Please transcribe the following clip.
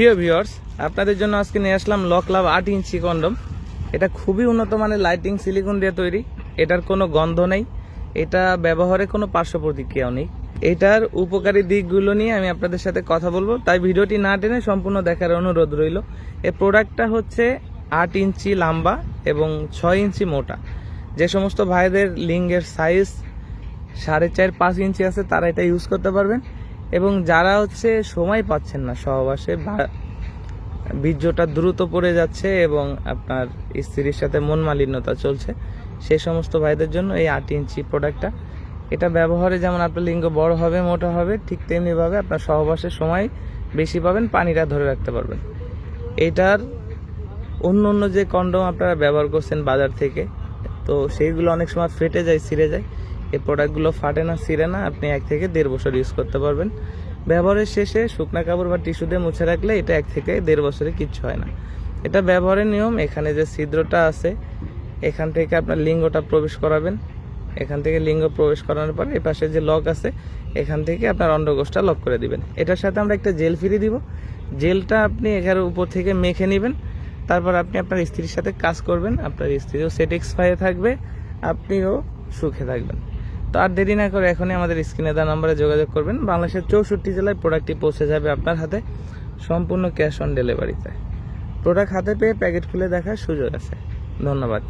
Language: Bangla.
প্রিয় ভিউয়ার্স, আপনাদের জন্য আজকে নিয়ে আসলাম লক লাভ আট ইঞ্চি কন্ডম। এটা খুবই উন্নত মানের লাইটিং সিলিকন দিয়ে তৈরি। এটার কোনো গন্ধ নেই। এটা ব্যবহারে কোনো পার্শ্ব প্রতিক্রিয়াও নেই। এটার উপকারী দিকগুলো নিয়ে আমি আপনাদের সাথে কথা বলব। তাই ভিডিওটি না টেনে সম্পূর্ণ দেখার অনুরোধ রইল। এই প্রোডাক্টটা হচ্ছে আট ইঞ্চি লম্বা এবং ছয় ইঞ্চি মোটা। যে সমস্ত ভাইদের লিঙ্গের সাইজ সাড়ে চার পাঁচ ইঞ্চি আছে, তারা এটা ইউজ করতে পারবেন। এবং যারা হচ্ছে সময় পাচ্ছেন না সহবাসে বীর্যটা দ্রুত পড়ে যাচ্ছে এবং আপনার স্ত্রীর সাথে মন মালিন্যতা চলছে, সে সমস্ত ভাইদের জন্য এই আট ইঞ্চি প্রোডাক্টটা এটা ব্যবহারে যেমন আপনার লিঙ্গ বড় হবে, মোটা হবে, ঠিক তেমনিভাবে আপনার সহবাসের সময় বেশি পাবেন, পানিটা ধরে রাখতে পারবেন। এটার অন্য অন্য যে কন্ডম আপনারা ব্যবহার করছেন বাজার থেকে, তো সেইগুলো অনেক সময় ফেটে যায়, ছিঁড়ে যায়। এই প্রোডাক্টগুলো ফাটে না, ছিঁড়ে না, আপনি এক থেকে দেড় বছর ইউজ করতে পারবেন। ব্যবহারের শেষে শুকনা কাপড় বা টিস্যু দিয়ে মুছে রাখলে এটা এক থেকে দেড় বছরে কিচ্ছু হয় না। এটা ব্যবহারের নিয়ম, এখানে যে ছিদ্রটা আছে, এখান থেকে আপনার লিঙ্গটা প্রবেশ করাবেন। এখান থেকে লিঙ্গ প্রবেশ করানোর পরে এই পাশে যে লক আছে, এখান থেকে আপনার অন্ডকোষটা লক করে দিবেন। এটার সাথে আমরা একটা জেল ফ্রি দিব। জেলটা আপনি এখানে উপর থেকে মেখে নেবেন। তারপর আপনি আপনার স্ত্রীর সাথে কাজ করবেন। আপনার স্ত্রীও স্যাটিসফাই থাকবে, আপনিও সুখে থাকবেন। তো আর দেরি না করে এখনই আমাদের স্ক্রিনে দেওয়া নম্বরে যোগাযোগ করবেন। বাংলাদেশের চৌষট্টি জেলায় প্রোডাক্টটি পৌঁছে যাবে আপনার হাতে, সম্পূর্ণ ক্যাশ অন ডেলিভারিতে প্রোডাক্ট হাতে পেয়ে প্যাকেট খুলে দেখার সুযোগ আছে। ধন্যবাদ।